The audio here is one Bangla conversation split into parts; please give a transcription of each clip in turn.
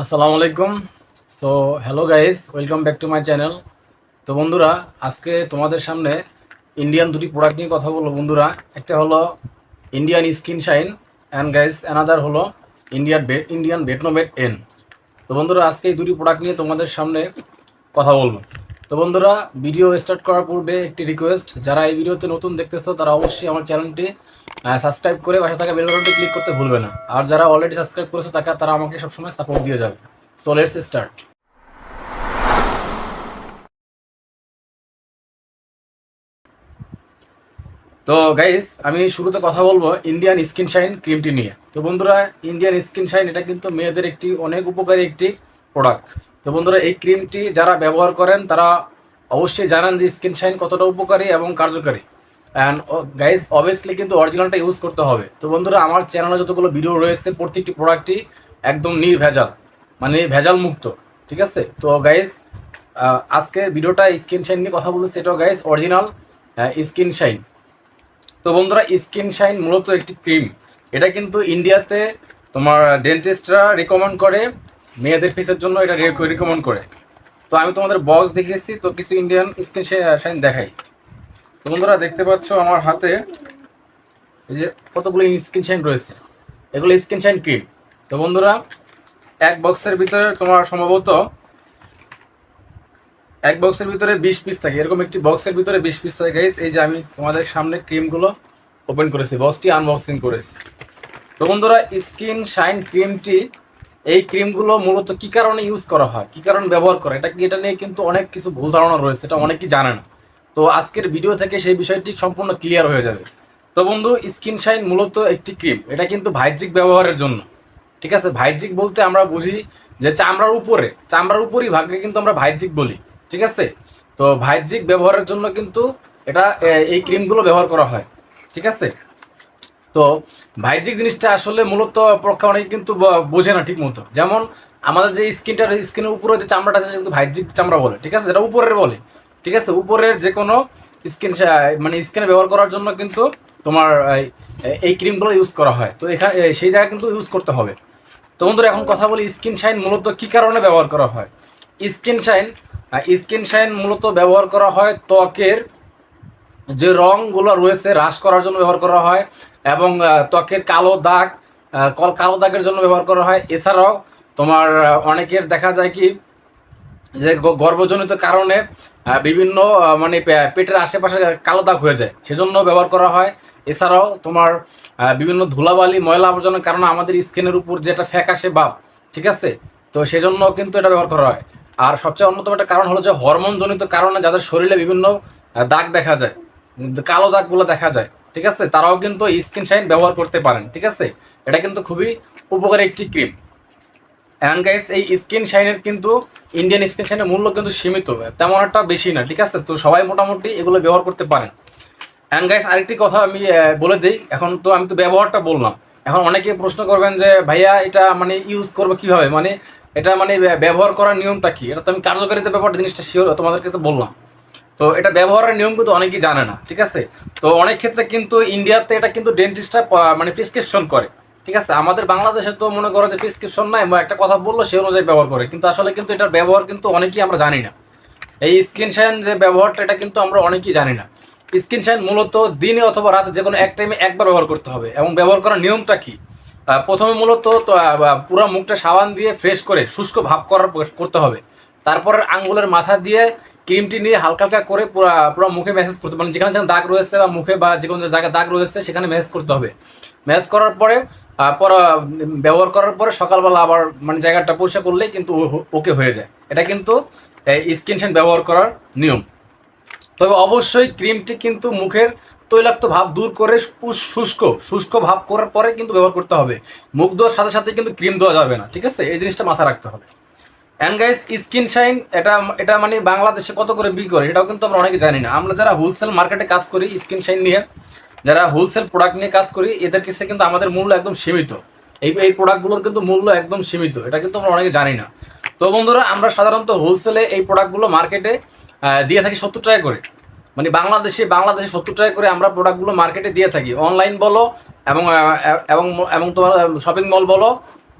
আসসালামু আলাইকুম। So hello guys welcome back to my channel তো বন্ধুরা, আজকে তোমাদের সামনে ইন্ডিয়ান দুটি প্রোডাক্ট নিয়ে কথা বলব বন্ধুরা। একটা হলো Indian skin shine and guys another হলো ইন্ডিয়ান ইন্ডিয়ান বেটনোমেট এন তো বন্ধুরা, আজকে এই দুটি প্রোডাক্ট নিয়ে তোমাদের সামনে কথা বলব। তো বন্ধুরা ভিডিও স্টার্ট করার পূর্বে একটি রিকোয়েস্ট যারা এই ভিডিওতে নতুন দেখতেছো, তারা অবশ্যই আমার চ্যানেলটি সাবস্ক্রাইব করে পাশে থাকা বেল বাটনটি ক্লিক করতে ভুলবে না। আর যারা অলরেডি সাবস্ক্রাইব করেছে, তাকে, তারা আমাকে সবসময় সাপোর্ট দিয়ে যাবে। সো লেটস স্টার্ট তো গাইস আমি শুরুতে কথা বলব ইন্ডিয়ান স্কিন শাইন ক্রিমটি নিয়ে। তো বন্ধুরা ইন্ডিয়ান স্কিন শাইন এটা কিন্তু মেয়েদের একটি অনেক উপকারী একটি প্রোডাক্ট তো বন্ধুরা, এই ক্রিমটি যারা ব্যবহার করেন, তারা অবশ্যই জানান যে স্কিন শাইন কতটা উপকারী এবং কার্যকারী। অ্যান্ড গাইজ অবভিয়াসলি কিন্তু অরিজিনালটা ইউজ করতে হবে। তো বন্ধুরা, আমার চ্যানেলে যতগুলো ভিডিও রয়েছে, প্রত্যেকটি প্রোডাক্টই একদম নির্ভেজাল মানে ভেজাল মুক্ত ঠিক আছে? তো গাইজ আজকে ভিডিওটা স্কিন শাইন নিয়ে কথা বলছি সেটাও গাইজ অরিজিনাল স্কিন শাইন তো বন্ধুরা স্কিন শাইন মূলত একটি ক্রিম এটা কিন্তু ইন্ডিয়াতে তোমার ডেন্টিস্টরা রেকমেন্ড করে। মেয়েদের ফেসের জন্য এটা রিকমেন্ড করে। তো আমি তোমাদের বক্স দেখিয়েছি, তো কিছু ইন্ডিয়ান স্কিন শাইন দেখাই। তো বন্ধুরা, দেখতে পাচ্ছ আমার হাতে এই যে কতগুলো স্কিন শাইন রয়েছে। এগুলো স্কিন শাইন ক্রিম তো বন্ধুরা, এক বক্সের ভিতরে তোমার সম্ভবত এক বক্সের ভিতরে বিশ পিস থাকে। এরকম একটি বক্সের ভিতরে বিশ পিস থাকে। গাইস এই যে আমি তোমাদের সামনে ক্রিমগুলো ওপেন করেছি বক্সটি আনবক্সিং করেছি। তো বন্ধুরা স্কিন শাইন ক্রিমটি এই ক্রিমগুলো মূলত কি কারণে ইউজ করা হয়? কি কারণে ব্যবহার করে এটা কি, এটা নিয়ে কিন্তু অনেক কিছু ভুল ধারণা রয়েছে, এটা অনেকেই জানে না। তো আজকের ভিডিও থেকে সেই বিষয়টি সম্পূর্ণ ক্লিয়ার হয়ে যাবে। তো বন্ধু স্কিন শাইন মূলত একটি ক্রিম এটা কিন্তু ভাইজিক ব্যবহারের জন্য। ঠিক আছে? ভাইজিক বলতে আমরা বুঝি যে চামড়ার উপরে, চামড়ার উপরই ভাগকে কিন্তু আমরা ভাইজিক বলি। ঠিক আছে? তো ভাইজিক ব্যবহারের জন্য কিন্তু এটা এই ক্রিমগুলো ব্যবহার করা হয়। ঠিক আছে? তো ভাইজিক জিনিসটা আসলে মূলত পক্ষে অনেকে কিন্তু বোঝে না ঠিক মতো যেমন আমাদের যে স্কিনটা স্কিনের উপরে যে চামড়াটা আছে কিন্তু ভাইজিক চামড়া বলে, ঠিক আছে? যেটা উপরের বলে, ঠিক আছে? উপরের যে কোনো স্কিন মানে স্কিনে ব্যবহার করার জন্য কিন্তু তোমার এই ক্রিমগুলো ইউজ করা হয়। তো এখানে সেই জায়গায় কিন্তু ইউজ করতে হবে। তো বন্ধুরা, এখন কথা বলি স্কিন শাইন মূলত কী কারণে ব্যবহার করা হয়? স্কিন শাইন স্কিন শাইন মূলত ব্যবহার করা হয় ত্বকের যে রঙগুলো রয়েছে, হ্রাস করার জন্য ব্যবহার করা হয়। এবং ত্বকের কালো দাগ কল কালো দাগের জন্য ব্যবহার করা হয়। এছাড়াও তোমার অনেকের দেখা যায় কি যে গর্ভজনিত কারণে বিভিন্ন মানে পেটের আশেপাশে কালো দাগ হয়ে যায়। সেজন্য ব্যবহার করা হয়। এছাড়াও তোমার বিভিন্ন ধুলাবালি, ময়লা আবর্জনার কারণে আমাদের স্কিনের উপর যেটা ফ্যাকাশে ভাব ঠিক আছে? তো সেজন্য কিন্তু এটা ব্যবহার করা হয়। আর সবচেয়ে অন্যতম একটা কারণ হলো যে হরমোনজনিত কারণে যাদের শরীরে বিভিন্ন দাগ দেখা যায়, কালো দাগগুলো দেখা যায়। ঠিক আছে? তারাও কিন্তু স্কিন শাইন ব্যবহার করতে পারেন, ঠিক আছে? এটা কিন্তু খুবই উপকারী একটি ক্রিম অ্যান্ড গাইস এই স্কিন শাইনের কিন্তু ইন্ডিয়ান স্কিন শাইনের মূল্য কিন্তু সীমিত, তেমন একটা বেশি না, ঠিক আছে? তো সবাই মোটামুটি এগুলো ব্যবহার করতে পারেন। অ্যান্ড গাইস আরেকটি কথা আমি বলে দিই, এখন তো আমি তো ব্যবহারটা বললাম। এখন অনেকে প্রশ্ন করবেন যে, ভাইয়া, এটা মানে ইউজ করব কীভাবে? মানে এটা মানে ব্যবহার করার নিয়মটা কি? এটা তো আমি কার্যকারিতা ব্যাপারটা জিনিসটা শিওর তোমাদের কাছে বললাম। তো এটা ব্যবহারের নিয়ম কিন্তু অনেকেই জানে না, ঠিক আছে? তো অনেক ক্ষেত্রে কিন্তু ইন্ডিয়াতে এটা কিন্তু ডেন্টিস্টরা মানে প্রেসক্রিপশন করে, ঠিক আছে? আমাদের বাংলাদেশে তো মনে করো যে প্রেসক্রিপশন নাই একটা কথা বলল সে অনুযায়ী ব্যবহার করে, কিন্তু আসলে কিন্তু এটার ব্যবহার কিন্তু অনেকেই আমরা জানি না। এই স্কিন শাইন যে ব্যবহারটা, এটা কিন্তু আমরা অনেকেই জানি না। স্কিন শাইন মূলত দিনে অথবা রাতে যে কোনো এক টাইমে একবার ব্যবহার করতে হবে, এবং ব্যবহার করার নিয়মটা কি? প্রথমে মূলত পুরো মুখটা সাবান দিয়ে ফ্রেশ করে শুষ্ক ভাব করার, করতে হবে। তারপরে আঙ্গুলের মাথা দিয়ে ক্রিমটি নিয়ে হালকা হালকা করে পুরো পুরো মুখে ম্যাসেজ করতে মানে যেখানে যেখানে দাগ রয়েছে বা মুখে বা যে কোনো জায়গায় দাগ রয়েছে, সেখানে ম্যাসেজ করতে হবে। ম্যাসেজ করার পরে পর, ব্যবহার করার পরে সকালবেলা আবার মানে জায়গাটা পরিষ্কার করলেই কিন্তু ওকে হয়ে যায়। এটা কিন্তু স্কিন শাইন ব্যবহার করার নিয়ম। তবে অবশ্যই ক্রিমটি কিন্তু মুখের তৈলাক্ত ভাব দূর করে শুষ্ক শুষ্ক ভাব করার পরে কিন্তু ব্যবহার করতে হবে। মুখ দেওয়ার সাথে সাথে কিন্তু ক্রিম দেওয়া যাবে না, ঠিক আছে? এই জিনিসটা মাথায় রাখতে হবে। অ্যান্ড গাইস স্কিন শাইন এটা এটা মানে বাংলাদেশে কত করে বিক্রি করে, এটাও কিন্তু আমরা অনেকে জানি না। আমরা যারা হোলসেল মার্কেটে কাজ করি স্কিন শাইন নিয়ে, যারা হোলসেল প্রোডাক্ট নিয়ে কাজ করি, এদের কাছে কিন্তু আমাদের মূল্য একদম সীমিত। এই এই প্রোডাক্টগুলোর কিন্তু মূল্য একদম সীমিত, এটা কিন্তু আমরা অনেকে জানি না। তো বন্ধুরা, আমরা সাধারণত হোলসেলে এই প্রোডাক্টগুলো মার্কেটে দিয়ে থাকি সত্তর টাকা করে। মানে বাংলাদেশে বাংলাদেশে সত্তর টাকা করে আমরা প্রোডাক্টগুলো মার্কেটে দিয়ে থাকি। অনলাইন বলো, এবং এবং এবং তোমার শপিং মল বলো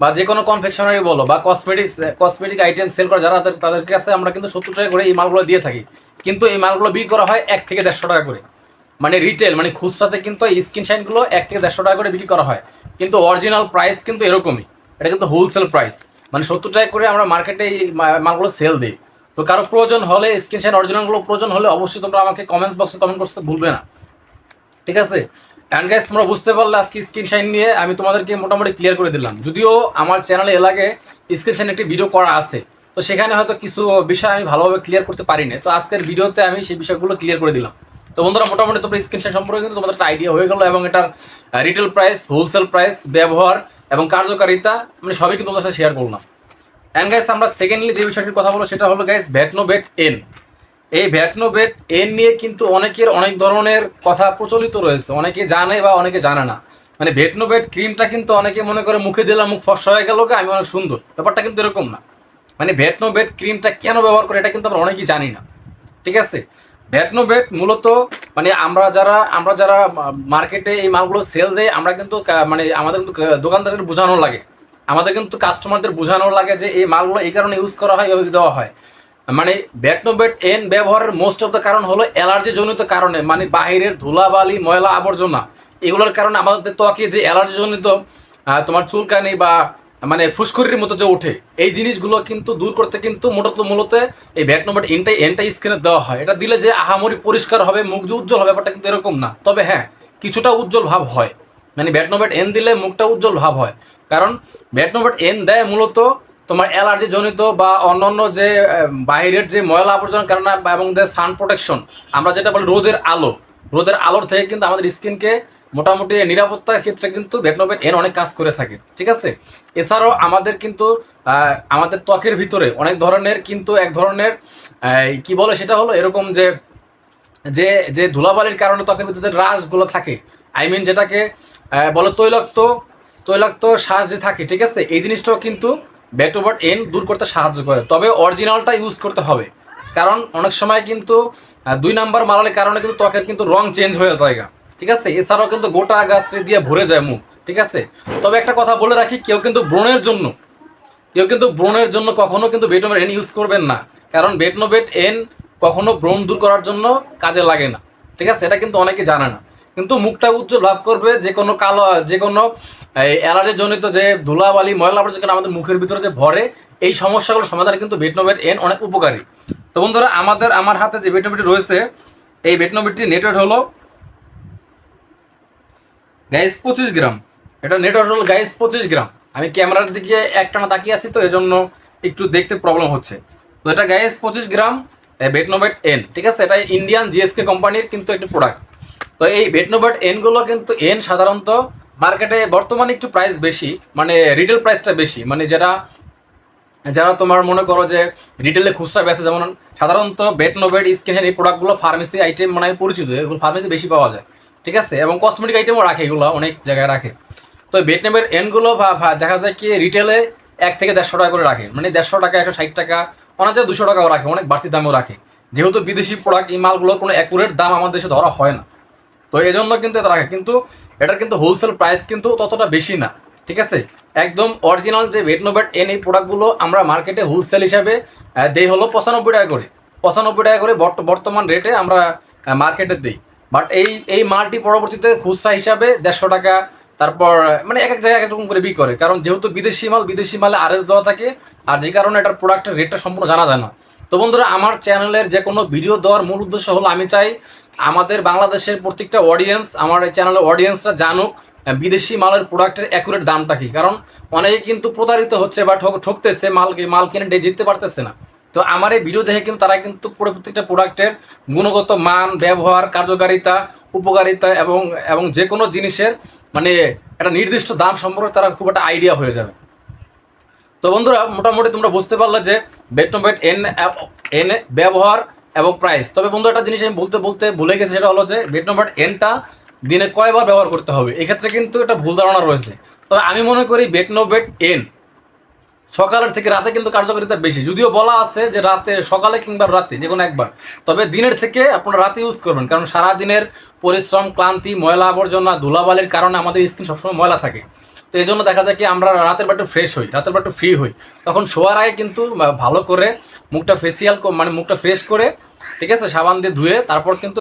বা যে কোনো কনফেকশনারি বলো বা কসমেটিক্স কসমেটিক আইটেম সেল করা যারা তাদের- কাছে আমরা কিন্তু সত্তর টাকা করে এই মালগুলো দিয়ে থাকি। কিন্তু এই মালগুলো বিক্রি করা হয় এক থেকে দেড়শো টাকা করে। মানে রিটেল মানে খুচরাতে কিন্তু এই স্কিন শাইনগুলো এক থেকে দেড়শো টাকা করে বিক্রি করা হয়। কিন্তু অরিজিনাল প্রাইস কিন্তু এরকমই। এটা কিন্তু হোলসেল প্রাইস মানে সত্তর টাকা করে আমরা মার্কেটে এই মালগুলো সেল দিই। তো কারও প্রয়োজন হলে স্কিন শাইন অরিজিনালগুলো প্রয়োজন হলে অবশ্যই তোমরা আমাকে কমেন্টস বক্সে কমেন্ট করতে ভুলবে না। ঠিক আছে? অ্যান্ড গাইস তোমরা বুঝতে পারলে আজকে স্ক্রিন শাইন নিয়ে আমি তোমাদেরকে মোটামুটি ক্লিয়ার করে দিলাম। যদিও আমার চ্যানেলে এর আগে স্ক্রিন একটি ভিডিও করা আছে। তো সেখানে হয়তো কিছু বিষয় আমি ভালোভাবে ক্লিয়ার করতে পারি না তো আজকের ভিডিওতে আমি সেই বিষয়গুলো ক্লিয়ার করে দিলাম। তো বন্ধুরা, মোটামুটি তোমরা স্ক্রিন শাইন সম্পর্কে কিন্তু তোমাদের একটা আইডিয়া হয়ে গেল এবং এটার রিটেল প্রাইস হোলসেল প্রাইস ব্যবহার এবং কার্যকারিতা মানে সবই কিন্তু তোমাদের সাথে শেয়ার করলাম। অ্যান্ড গাইস আমরা সেকেন্ডলি যে বিষয়টির কথা বলব, সেটা হলো গাইস ভ্যাটনো বেট এন এই ভ্যাটনো বেট এন নিয়ে কিন্তু অনেকের অনেক ধরনের কথা প্রচলিত রয়েছে। অনেকে জানে বা অনেকে জানে না। মানে ভেটনো বেট ক্রিমটা কিন্তু অনেকে মনে করে মুখে দিলাম মুখ ফর্সা হয়ে গেল আমি অনেক সুন্দর। ব্যাপারটা কিন্তু এরকম না। মানে ভেটনো বেট ক্রিমটা কেন ব্যবহার করে, এটা কিন্তু আমরা অনেকেই জানি না। ঠিক আছে? ভ্যাটনো বেট মূলত মানে আমরা যারা আমরা যারা মার্কেটে এই মালগুলো সেল দেয় আমরা কিন্তু মানে আমাদের কিন্তু দোকানদারদের বোঝানো লাগে। আমাদের কিন্তু কাস্টমারদের বোঝানো লাগে যে এই মালগুলো এই কারণে ইউজ করা হয়, এভাবে দেওয়া হয়। মানে ব্যাটনোবেট এন ব্যবহারের মোস্ট অফ দ্য কারণ হলো অ্যালার্জি জনিত কারণে মানে বাইরের ধুলাবালি, ময়লা আবর্জনা। এগুলোর কারণে আমাদের ত্বকে যে অ্যালার্জি জনিত তোমার চুলকানি বা মানে ফুসকুরির মতো যে ওঠে, এই জিনিসগুলো কিন্তু দূর করতে কিন্তু মূলত মূলত এই ব্যাটনোবেট এনটাই এনটাই স্কিনে দেওয়া হয়। এটা দিলে যে আহামরি পরিষ্কার হবে, মুখ যে উজ্জ্বল হবে, ব্যাপারটা কিন্তু এরকম না। তবে হ্যাঁ কিছুটা উজ্জ্বল ভাব হয়। মানে ব্যাটনোবেট এন দিলে মুখটা উজ্জ্বল ভাব হয়। কারণ ব্যাটনোবেট এন দেয় মূলত তোমার অ্যালার্জি জনিত বা অন্যান্য যে বাইরের যে ময়লা আবর্জনার কারণে এবং যে সান প্রোটেকশন আমরা যেটা বলি রোদের আলো। রোদের আলোর থেকে কিন্তু আমাদের স্কিনকে মোটামুটি নিরাপত্তার ক্ষেত্রে কিন্তু ভেটনোভেট এন অনেক কাজ করে থাকে, ঠিক আছে? এছাড়াও আমাদের কিন্তু আমাদের ত্বকের ভিতরে অনেক ধরনের কিন্তু এক ধরনের কি বলে সেটা হলো, এরকম যে যে যে ধুলাবালির কারণে ত্বকের ভিতরে যে রাশগুলো থাকে আই মিন যেটাকে বলে তৈলাক্ত তৈলাক্ত শ্বাস যে থাকে, ঠিক আছে? এই জিনিসটাও কিন্তু ব্যাকটোবার্ট এন দূর করতে সাহায্য করে, তবে অরিজিনালটা ইউজ করতে হবে। কারণ অনেক সময় কিন্তু দুই নাম্বার মালালের কারণে কিন্তু ত্বকের কিন্তু রং চেঞ্জ হয়ে যায়। ঠিক আছে? এছাড়াও কিন্তু গোটা গাছটি দিয়ে ভরে যায় মুখ। ঠিক আছে? তবে একটা কথা বলে রাখি, কেউ কিন্তু ব্রণের জন্য, কেউ কিন্তু ব্রণের জন্য কখনো কিন্তু বেটনোবেট এন ইউজ করবেন না। কারণ বেটনোবেট এন কখনো ব্রণ দূর করার জন্য কাজে লাগে না। ঠিক আছে? এটা কিন্তু অনেকে জানে না। কিন্তু মুখটা উজ্জ্বল লাভ করবে যে কোনো কালো, যে কোনো অ্যালার্জি জনিত যে ধুলাবালি, ময়লা আবর্জনা আমাদের মুখের ভিতরে যে ভরে, এই সমস্যাগুলো সমাধানে কিন্তু বেটনোবেট এন অনেক উপকারী। তো বন্ধুরা, আমাদের, আমার হাতে যে বেটনোবেটটি রয়েছে, এই বেটনোবেটটি নেটওয়ার্ক হলো গাইস পঁচিশ গ্রাম। এটা নেটওয়ার্ক হলো গাইস পঁচিশ গ্রাম। আমি ক্যামেরার দিকে একটানা তাকিয়ে আছি তো, এজন্য একটু দেখতে প্রবলেম হচ্ছে। তো এটা গাইস পঁচিশ গ্রাম বেটনোবেট এন, ঠিক আছে? এটা ইন্ডিয়ান জিএসকে কোম্পানির কিন্তু একটি প্রোডাক্ট তো এই বেটনোবেট এনগুলো কিন্তু এন সাধারণত মার্কেটে বর্তমানে একটু প্রাইস বেশি মানে রিটেল প্রাইসটা বেশি। মানে যারা যারা তোমার মনে করো যে রিটেলে খুচরা বেচে, যেমন সাধারণত বেটনোবেট স্কিন এই প্রোডাক্টগুলো ফার্মেসি আইটেম মানে পরিচিত, এগুলো ফার্মেসি বেশি পাওয়া যায়। ঠিক আছে? এবং কসমেটিক আইটেমও রাখে এগুলো, অনেক জায়গায় রাখে। তো বেটনেবের এনগুলো দেখা যায় কি রিটেলে এক থেকে দেড়শো টাকা করে রাখে। মানে দেড়শো টাকা, একশো ষাট টাকা অনেক দুশো টাকাও রাখে, অনেক বাড়তি দামেও রাখে। যেহেতু বিদেশি প্রোডাক্ট এই মালগুলোর কোনো অ্যাকুরেট দাম আমাদের দেশে ধরা হয় না। তো এই জন্য কিন্তু এটা রাখে। কিন্তু এটার কিন্তু হোলসেল প্রাইস কিন্তু ততটা বেশি না, ঠিক আছে? একদম অরিজিনাল যে ভেটনোভেট এন এই প্রোডাক্টগুলো আমরা মার্কেটে হোলসেল হিসাবে দেই হলো পঁচানব্বই টাকা করে। পঁচানব্বই টাকা করে বর্ত- বর্তমান রেটে আমরা মার্কেটে দিই। বাট এই এই মালটি পরবর্তীতে খুচরা হিসাবে দেড়শো টাকা, তারপর মানে এক এক জায়গায় এক রকম করে বিক্রি করে। কারণ যেহেতু বিদেশি মাল, বিদেশি মালে আরএস দেওয়া থাকে, আর যে কারণে এটার প্রোডাক্টের রেটটা সম্পূর্ণ জানা যায় না। তো বন্ধুরা, আমার চ্যানেলের যে কোনো ভিডিও দেওয়ার মূল উদ্দেশ্য হলো, আমি চাই আমাদের বাংলাদেশের প্রত্যেকটা অডিয়েন্স আমার এই চ্যানেলের অডিয়েন্সরা জানুক বিদেশি মালের প্রোডাক্টের অ্যাকুরেট দামটা কি? কারণ অনেকে কিন্তু প্রতারিত হচ্ছে বা ঠক ঠকতেছে, মাল মাল কিনে জিততে পারতেছে না। তো আমার এই ভিডিও দেখে কিন্তু তারা কিন্তু পুরো প্রত্যেকটা প্রোডাক্টের গুণগত মান, ব্যবহার, কার্যকারিতা, উপকারিতা এবং এবং যে কোনো জিনিসের মানে একটা নির্দিষ্ট দাম সম্পর্কে তারা খুব একটা আইডিয়া হয়ে যাবে। তো বন্ধুরা, মোটামুটি তোমরা বুঝতে পারলে যে বেটনোবেট এন এন ব্যবহার এবং প্রাইস তবে বন্ধু, একটা জিনিস আমি বলতে বলতে ভুলে গেছি, সেটা হলো যে বেটনোবেট এনটা দিনে কয়বার ব্যবহার করতে হবে। এক্ষেত্রে কিন্তু একটা ভুল ধারণা রয়েছে। তবে আমি মনে করি বেটনোবেট এন সকালের থেকে রাতে কিন্তু কার্যকারিতা বেশি। যদিও বলা আছে যে রাতে, সকালে কিংবা রাতে যে কোনো একবার। তবে দিনের থেকে আপনারা রাতে ইউজ করবেন। কারণ সারা দিনের পরিশ্রম, ক্লান্তি ময়লা আবর্জনা ধুলাবালির কারণে আমাদের স্কিন সবসময় ময়লা থাকে। তো এই জন্য দেখা যায় কি আমরা রাতের বেলা ফ্রেশ হই, রাতের বেলা ফ্রি হই। তখন শোয়ার আগে কিন্তু ভালো করে মুখটা ফেসিয়াল মানে মুখটা ফ্রেশ করে, ঠিক আছে, সাবান দিয়ে ধুয়ে তারপর কিন্তু